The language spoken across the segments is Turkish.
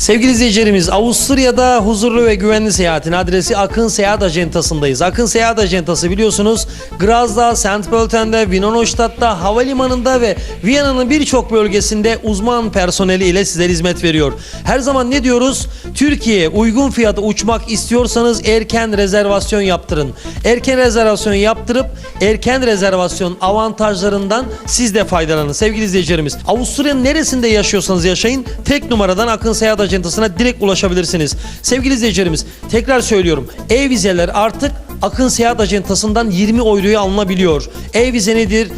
Sevgili izleyicilerimiz Avusturya'da huzurlu ve güvenli seyahatin adresi Akın Seyahat Acentası'ndayız. Akın Seyahat Ajantası biliyorsunuz Graz'da, St. Pölten'de, Wienerneustadt'ta, havalimanında ve Viyana'nın birçok bölgesinde uzman personeli ile sizlere hizmet veriyor. Her zaman ne diyoruz? Türkiye'ye uygun fiyata uçmak istiyorsanız erken rezervasyon yaptırın. Erken rezervasyon yaptırıp erken rezervasyon avantajlarından siz de faydalanın sevgili izleyicilerimiz. Avusturya'nın neresinde yaşıyorsanız yaşayın tek numaradan Akın Seyahat Ajantası'na direkt ulaşabilirsiniz. Sevgili izleyicilerimiz tekrar söylüyorum e-vizeler artık Akın Seyahat Ajantası'ndan 20 euroya alınabiliyor. E-vize nedir?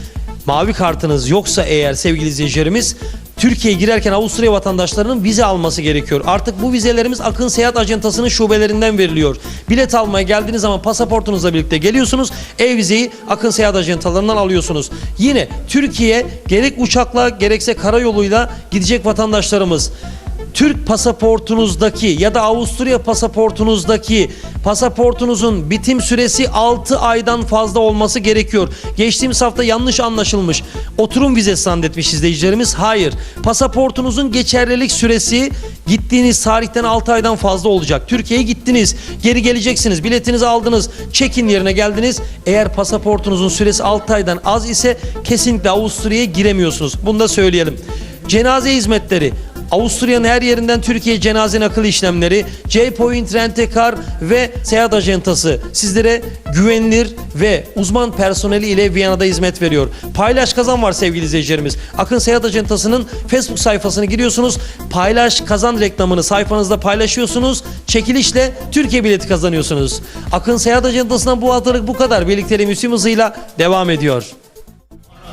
Mavi kartınız yoksa eğer sevgili izleyicilerimiz Türkiye'ye girerken Avusturya vatandaşlarının vize alması gerekiyor. Artık bu vizelerimiz Akın Seyahat Ajantası'nın şubelerinden veriliyor. Bilet almaya geldiğiniz zaman pasaportunuzla birlikte geliyorsunuz. E-vizeyi Akın Seyahat Ajantalarından alıyorsunuz. Yine Türkiye gerek uçakla gerekse karayoluyla gidecek vatandaşlarımız Türk pasaportunuzdaki ya da Avusturya pasaportunuzdaki pasaportunuzun bitim süresi 6 aydan fazla olması gerekiyor. Geçtiğimiz hafta yanlış anlaşılmış. Oturum vizesi zannetmiş izleyicilerimiz. Hayır. Pasaportunuzun geçerlilik süresi gittiğiniz tarihten 6 aydan fazla olacak. Türkiye'ye gittiniz, geri geleceksiniz, biletinizi aldınız, check-in yerine geldiniz. Eğer pasaportunuzun süresi 6 aydan az ise kesinlikle Avusturya'ya giremiyorsunuz. Bunu da söyleyelim. Cenaze hizmetleri Avusturya'nın her yerinden Türkiye cenaze nakil işlemleri, J-Point Rent-A-Car ve seyahat ajantası sizlere güvenilir ve uzman personeli ile Viyana'da hizmet veriyor. Paylaş kazan var sevgili izleyicilerimiz. Akın Seyahat Ajantası'nın Facebook sayfasını giriyorsunuz. Paylaş kazan reklamını sayfanızda paylaşıyorsunuz. Çekilişle Türkiye bileti kazanıyorsunuz. Akın Seyahat Ajantası'ndan bu haftalık bu kadar. Birlikteliğim Müslüm hızıyla devam ediyor.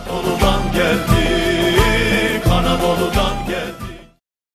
Anadolu'dan geldi